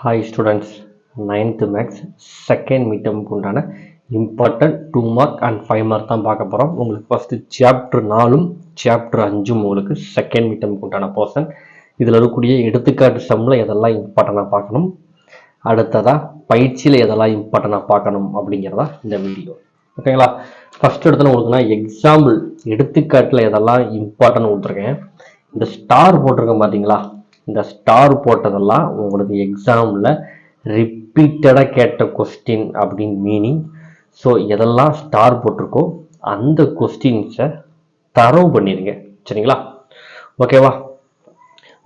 Hi students ninth maths second மீட்டமுக்கு உண்டான important two mark and five mark தான் பார்க்க போகிறோம் உங்களுக்கு ஃபஸ்ட்டு சாப்டர் நாலும் சாப்டர் அஞ்சும் உங்களுக்கு செகண்ட் மீட்டமுக்கு உண்டான போர்ஷன் இதில் இருக்கக்கூடிய எடுத்துக்காட்டு சம்மில் எதெல்லாம் இம்பார்ட்டண்ட்டாக பார்க்கணும்? அடுத்ததாக பயிற்சியில் எதெல்லாம் இம்பார்ட்டண்ட்டாக பார்க்கணும் அப்படிங்கிறதா இந்த வீடியோ ஓகேங்களா ஃபஸ்ட் இடத்துல உங்களுக்கு நான் எக்ஸாம்பிள் எடுத்துக்காட்டில் எதெல்லாம் இம்பார்ட்டன் கொடுத்துருக்கேன். இந்த ஸ்டார் போட்டிருக்கேன் பார்த்தீங்களா இந்த ஸ்டார் போட்டதெல்லாம் உங்களுக்கு எக்ஸாமில் ரிப்பீட்டடாக கேட்ட கொஸ்டின் அப்படின்னு மீனிங் ஸோ எதெல்லாம் ஸ்டார் போட்டிருக்கோ அந்த கொஸ்டின்ஸை தரவு பண்ணிடுங்க. சரிங்களா? ஓகேவா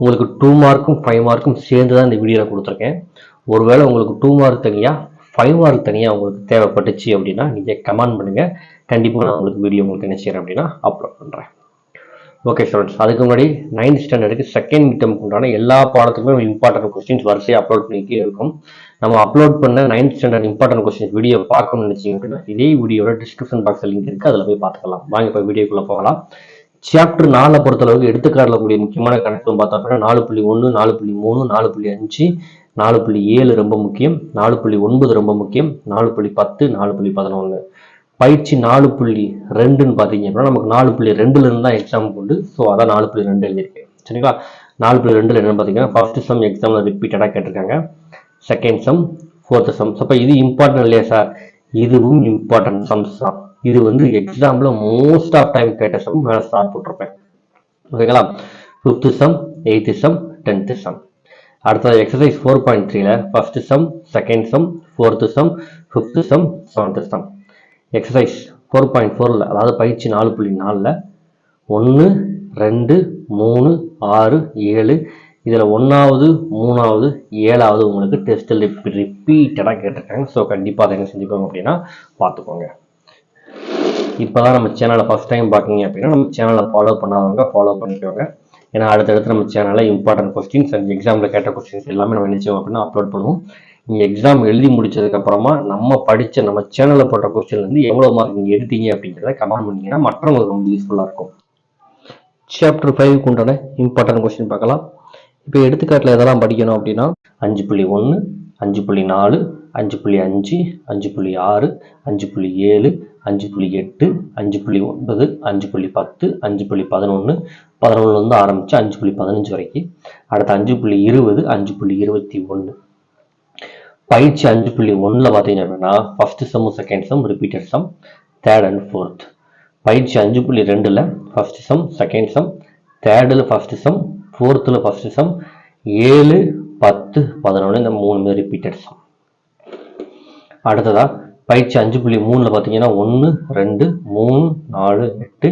உங்களுக்கு டூ மார்க்கும் ஃபைவ் மார்க்கும் சேர்ந்து தான் இந்த வீடியோவில் கொடுத்துருக்கேன். ஒருவேளை உங்களுக்கு டூ மார்க் தனியாக ஃபைவ் மார்க் தனியாக உங்களுக்கு தேவைப்பட்டுச்சு அப்படின்னா நீங்கள் கமெண்ட் பண்ணுங்கள் கண்டிப்பாக நான் உங்களுக்கு வீடியோ உங்களுக்கு என்ன செய்கிறேன் அப்படின்னா அப்லோட் பண்ணுறேன் ஓகே ஸ்டூடெண்ட்ஸ் அதுக்கு முன்னாடி நைன்த் ஸ்டாண்டர்டுக்கு செகண்ட் மிட்டமுக்கு உண்டான எல்லா பாடத்துக்குமே இம்பார்ட்டன்ட் கொஸ்டின்ஸ் வரிசையாக அப்லோட் பண்ணிக்கிட்டே இருக்கும். நம்ம அப்லோட் பண்ண ninth standard important questions video பார்க்கணும்னு நினச்சிங்கன்னா இதே வீடியோட டிஸ்கிரிப்ஷன் பாக்ஸில் லிங்க் இருக்குது அதில் போய் பார்த்துக்கலாம். வாங்க இப்போ வீடியோக்குள்ளே போகலாம். சாப்டர் நாலை பொறுத்தளவுக்கு எடுத்துக்காட்டில் கூடிய முக்கியமான கணக்கு பார்த்தோம் அப்படின்னா நாலு புள்ளி ஒன்று நாலு புள்ளி மூணு நாலு புள்ளி அஞ்சு நாலு புள்ளி ஏழு ரொம்ப முக்கியம் நாலு புள்ளி ஒன்பது ரொம்ப முக்கியம் நாலு புள்ளி பத்து நாலு புள்ளி பதினொன்று பயிற்சி நாலு புள்ளி ரெண்டுன்னு பார்த்தீங்க அப்படின்னா நமக்கு நாலு புள்ளி ரெண்டுல இருந்து தான் எக்ஸாம் உண்டு. ஸோ அதான் நாலு புள்ளி ரெண்டு எழுதியிருக்கேன் சரிங்களா? நாலு புள்ளி ரெண்டுல என்னன்னு பார்த்தீங்கன்னா ஃபர்ஸ்ட் சம் எக்ஸாமில் ரிப்பீட்டடாக கேட்டிருக்காங்க. செகண்ட் சம் ஃபோர்த்து சம் அப்போ இது இம்பார்ட்டன்ட் இல்லையா சார் இதுவும் இம்பார்ட்டன்ட் சம்ஸ் தான். இது வந்து எக்ஸாமில் மோஸ்ட் ஆஃப் டைம் கேட்ட சம் மேலே ஸ்டார்ட் போட்டிருப்பேன். ஓகேங்களா? Fifth sum eighth sum tenth sum அடுத்தது எக்ஸசைஸ் ஃபோர் பாயிண்ட் த்ரீல first sum second sum fourth sum fifth sum seventh sum exercise four point ஃபோரில் அதாவது பயிற்சி நாலு புள்ளி நாலில் ஒன்று ரெண்டு மூணு ஆறு ஏழு இதில் ஒன்றாவது மூணாவது ஏழாவது உங்களுக்கு டெஸ்ட்டில் ரிப்பீட்டடாக கேட்டிருக்காங்க. ஸோ கண்டிப்பாக அதை என்ன செஞ்சுக்கோங்க அப்படின்னா பார்த்துக்கோங்க. இப்போ தான் நம்ம சேனலை ஃபஸ்ட் டைம் பார்க்கிங்க அப்படின்னா நம்ம சேனலை ஃபாலோ பண்ணாதவங்க ஃபாலோ பண்ணிக்கோங்க. ஏன்னா அடுத்தடுத்து நம்ம சேனலில் இம்பார்ட்டன்ட் கொஸ்டின்ஸ் அண்ட் எக்ஸாமில் கேட்ட கொஸ்டின்ஸ் எல்லாமே நம்ம நினச்சோம் அப்படின்னா அப்லோட் பண்ணுவோம். நீங்கள் எக்ஸாம் எழுதி முடிச்சதுக்கப்புறமா நம்ம படித்த நம்ம சேனலில் போட்ட கொஸ்டின்லேருந்து எவ்வளோ மார்க் நீங்கள் எடுத்தீங்க அப்படிங்கிறத கமெண்ட் பண்ணிங்கன்னா மற்றவங்களுக்கு ரொம்ப யூஸ்ஃபுல்லாக இருக்கும் சாப்டர் ஃபைவ்க்கு உண்டான இம்பார்ட்டன்ட் கொஸ்டின் பார்க்கலாம் இப்போ எடுத்துக்காட்டில் எதெல்லாம் படிக்கணும் அப்படின்னா அஞ்சு புள்ளி ஒன்று அஞ்சு புள்ளி நாலு அஞ்சு புள்ளி அஞ்சு அஞ்சு புள்ளி ஆறு அஞ்சு புள்ளி ஏழு அஞ்சு புள்ளி எட்டு அஞ்சு புள்ளி ஒன்பது அஞ்சு புள்ளி பத்து அஞ்சு புள்ளி பதினொன்று பதினொன்றுலேருந்து ஆரம்பித்து அஞ்சு புள்ளி பதினஞ்சு வரைக்கும் அடுத்து அஞ்சு புள்ளி இருபது அஞ்சு புள்ளி இருபத்தி ஒன்று பயிற்சி அஞ்சு புள்ளி ஒன்றில் பார்த்தீங்க அப்படின்னா first செம்மும் second sem repeated sem third and fourth பயிற்சி அஞ்சு புள்ளி ரெண்டில் ஃபஸ்ட் செம் செகண்ட் செம் தேர்டில் ஃபஸ்ட்டு செம் ஃபோர்த்தில் ஃபஸ்ட்டு செம் ஏழு பத்து பதினொன்று இந்த மூணுமே ரிப்பீட்டட் சம் அடுத்ததாக பயிற்சி அஞ்சு புள்ளி மூணில் பார்த்தீங்கன்னா ஒன்று ரெண்டு மூணு நாலு எட்டு.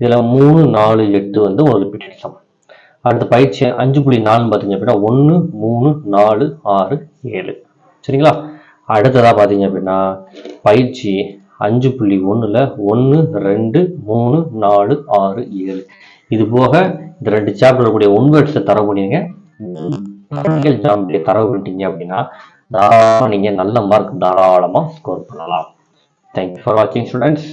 இதில் மூணு நாலு எட்டு வந்து ஒரு ரிப்பீட்டட் சம் அடுத்த பயிற்சி அஞ்சு புள்ளி நாலுன்னு பார்த்தீங்க அப்படின்னா ஒன்று மூணு நாலு ஆறு ஏழு. சரிங்களா? அடுத்ததாக பார்த்தீங்க அப்படின்னா பயிற்சி அஞ்சு புள்ளி ஒன்றில் ஒன்று ரெண்டு மூணு நாலு ஆறு ஏழு. இது போக இந்த ரெண்டு சாப்டர் கூடிய ஒன் வேர்ட்ஸை தரவு பண்ணிடுங்க தரவு பண்ணிட்டீங்க அப்படின்னா தாராளமாக நீங்கள் நல்ல மார்க் தாராளமாக ஸ்கோர் பண்ணலாம். தேங்க்யூ ஃபார் வாட்சிங் ஸ்டூடெண்ட்ஸ்